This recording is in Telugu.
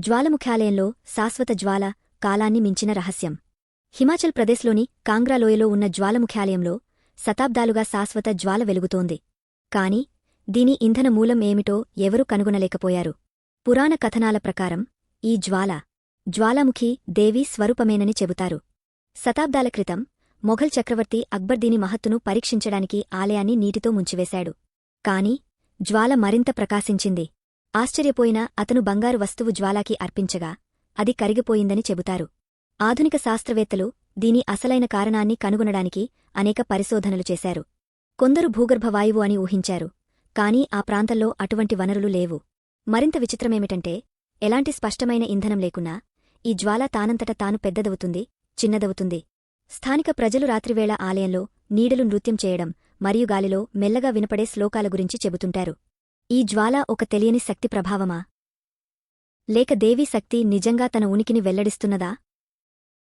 జ్వాలముఖ్యాలయంలో శాశ్వత జ్వాల కాలాన్ని మించిన రహస్యం. హిమాచల్ ప్రదేశ్లోని కాంగ్రాలోయలో ఉన్న జ్వాలముఖ్యాలయంలో శతాబ్దాలుగా శాశ్వత జ్వాల వెలుగుతోంది. కాని దీని ఇంధన మూలం ఏమిటో ఎవరూ కనుగొనలేకపోయారు. పురాణ కథనాల ప్రకారం ఈ జ్వాల జ్వాలాముఖి దేవీ స్వరూపమేనని చెబుతారు. శతాబ్దాల క్రితం మొఘల్ చక్రవర్తి అక్బర్ దీని మహత్తును పరీక్షించడానికి ఆలయాన్ని నీటితో ముంచివేశాడు. కాని జ్వాల మరింత ప్రకాశించింది. ఆశ్చర్యపోయిన అతను బంగారు వస్తువు జ్వాలాకి అర్పించగా అది కరిగిపోయిందని చెబుతారు. ఆధునిక శాస్త్రవేత్తలు దీని అసలైన కారణాన్ని కనుగొనడానికి అనేక పరిశోధనలు చేశారు. కొందరు భూగర్భవాయువు అని ఊహించారు కానీ ఆ ప్రాంతంలో అటువంటి వనరులు లేవు. మరింత విచిత్రమేమిటంటే ఎలాంటి స్పష్టమైన ఇంధనం లేకున్నా ఈ జ్వాల తానంతట తాను పెద్దదవుతుంది చిన్నదవుతుంది. స్థానిక ప్రజలు రాత్రివేళ ఆలయంలో నీడలు నృత్యం చేయడం మరియు గాలిలో మెల్లగా వినపడే శ్లోకాల గురించి చెబుతుంటారు. ఈ జ్వాల ఒక తెలియని శక్తి ప్రభావమా? లేక దేవీ శక్తి నిజంగా తన ఉనికిని వెల్లడిస్తున్నదా?